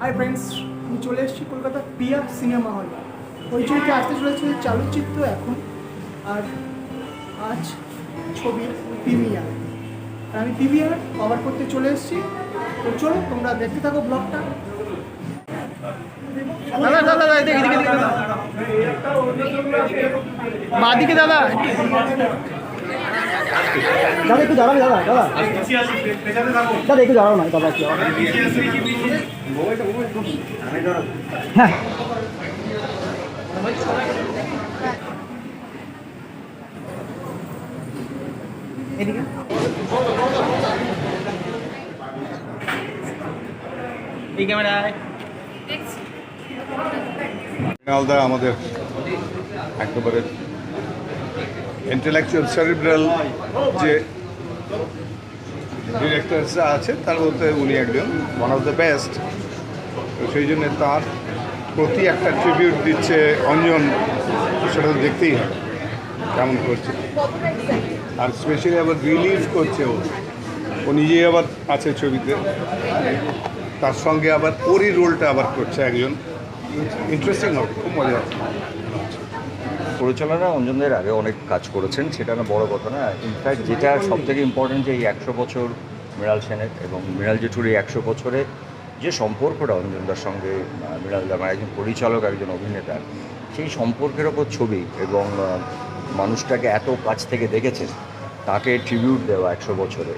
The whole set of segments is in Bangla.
হাই ফ্রেন্ডস আমি চলে এসেছি কলকাতা পিয়া সিনেমা হল। ওই ছবিতে আসতে চলেছে চালচিত্র এখন, আর আজ ছবির প্রিমিয়ার। আর আমি প্রিমিয়ার কভার করতে চলে এসেছি। তো চলো, তোমরা দেখতে থাকো ব্লগটা। দাদা দাদা দাদা, এদিকে বাদিকে, দাদা। দাদা একটু দাঁড়াবে দাদা দাদা। দাদা একটু দাঁড়াও না দাদা হ্যাঁ। এদিকে। এই ক্যামেরায় আমাদের একেবারে ইন্টেলেকচুয়াল সেরিব্রাল যে ডিরেক্টরসরা আছে, তার মধ্যে উনি একজন ওয়ান অফ দ্য বেস্ট সেই জন্য তার প্রতি একটা ট্রিবিউট দিচ্ছে অঞ্জন, সেটা তো দেখতেই হবে কেমন করছে। আর স্পেশালি আবার রিলিজ করছে ও। ও নিজেই আবার আছে ছবিতে। তার সঙ্গে আবার ওরই রোলটা আবার করছে একজন। ইন্টারেস্টিং হবে, খুব মজা পরিচালনা অঞ্জনদের আগে অনেক কাজ করেছেন সেটা না বড় কথা না। ইনফ্যাক্ট যেটা সব থেকে ইম্পর্টেন্ট যে এই একশো বছর মৃণাল সেনের এবং মৃণাল জেঠুর এই একশো বছরে যে সম্পর্কটা অঞ্জনদার সঙ্গে আহ, মৃণাল দা মানে একজন পরিচালক একজন অভিনেতা সেই সম্পর্কের ওপর ছবি এবং মানুষটাকে এত কাছ থেকে দেখেছেন তাকে ট্রিবিউট দেওয়া একশো বছরে।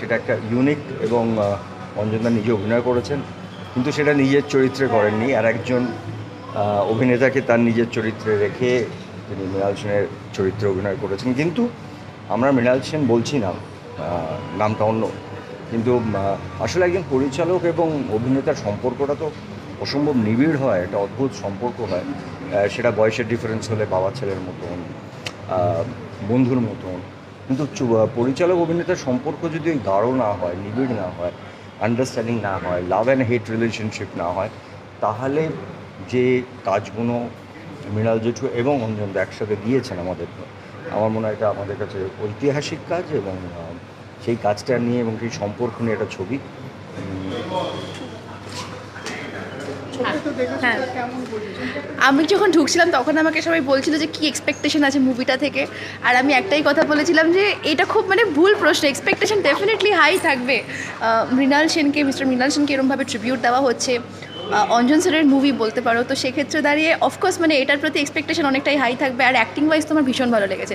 সেটা একটা ইউনিক এবং অঞ্জনদা নিজে অভিনয় করেছেন কিন্তু সেটা নিজের চরিত্রে করেননি। আর একজন অভিনেতাকে তার নিজের চরিত্রে রেখে তিনি মৃণাল সেনের চরিত্রে অভিনয় করেছেন। কিন্তু আমরা মৃণাল সেন বলছি না নামটা অন্য। কিন্তু আসলে একজন পরিচালক এবং অভিনেতার সম্পর্কটা তো অসম্ভব নিবিড় হয়, একটা অদ্ভুত সম্পর্ক হয়। সেটা বয়সের ডিফারেন্স হলে বাবা ছেলের মতন বন্ধুর মতন। কিন্তু পরিচালক অভিনেতার সম্পর্ক যদি গাঢ় না হয়, নিবিড় না হয় আন্ডারস্ট্যান্ডিং না হয় লাভ অ্যান্ড হেট রিলেশনশিপ না হয়, তাহলে যে কাজগুলো মৃণাল জেঠু এবং অঞ্জন দা একসাথে দিয়েছেন আমাদের, আমার মনে হয় এটা আমাদের কাছে ঐতিহাসিক কাজ এবং সেই কাজটা নিয়ে এবং সেই সম্পর্ক নিয়ে একটা ছবি। হ্যাঁ। আমি যখন ঢুকছিলাম তখন আমাকে সবাই বলছিল যে কি এক্সপেকটেশন আছে মুভিটা থেকে। আর আমি একটাই কথা বলেছিলাম যে এটা খুব মানে ভুল প্রশ্ন এক্সপেকটেশন ডেফিনেটলি হাই থাকবে। মৃণাল সেনকে মিস্টার মৃণাল সেনকে এরমভাবে ট্রিবিউট দেওয়া হচ্ছে। অঞ্জন স্যারের মুভি বলতে পারো। তো সেক্ষেত্রে দাঁড়িয়ে অফকোর্স মানে এটার প্রতি এক্সপেকটেশন অনেকটাই হাই থাকবে আর অ্যাক্টিং ওয়াইজ তো আমার ভীষণ ভালো লেগেছে।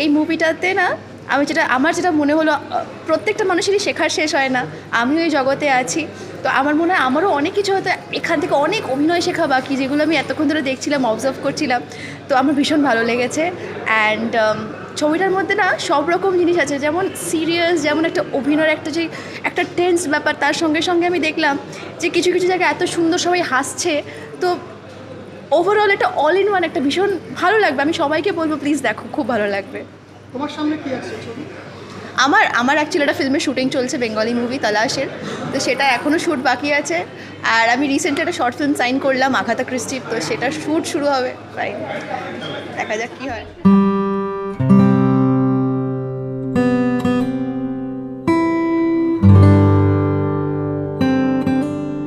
এই মুভিটাতে না, আমি যেটা, আমার যেটা মনে হলো প্রত্যেকটা মানুষেরই শেখার শেষ হয় না। আমিও এই জগতে আছি। তো আমার মনে হয় আমারও অনেক কিছু হয়তো এখান থেকে অনেক অভিনয় শেখা বাকি, যেগুলো আমি এতক্ষণ ধরে দেখছিলাম অবজার্ভ করছিলাম। তো আমার ভীষণ ভালো লেগেছে। অ্যান্ড ছবিটার মধ্যে না সব রকম জিনিস আছে যেমন সিরিয়াস যেমন একটা অভিনয়ের একটা যে একটা টেন্স ব্যাপার তার সঙ্গে সঙ্গে আমি দেখলাম যে কিছু কিছু জায়গায় এত সুন্দর সবাই হাসছে। তো ওভারঅল এটা অল ইন ওয়ান একটা ভীষণ ভালো লাগবে। আমি সবাইকে বলব প্লিজ দেখো খুব ভালো লাগবে। তোমার সামনে কি আসছে ছবি? আমার আমার অ্যাকচুয়ালি একটা ফিল্মের শুটিং চলছে বেঙ্গলি মুভি তালাশের তো সেটা এখনও শ্যুট বাকি আছে। আর আমি রিসেন্ট একটা শর্ট ফিল্ম সাইন করলাম আঘাতা ক্রিস্টি তো সেটা শ্যুট শুরু হবে। তাই দেখা যাক কী হয়।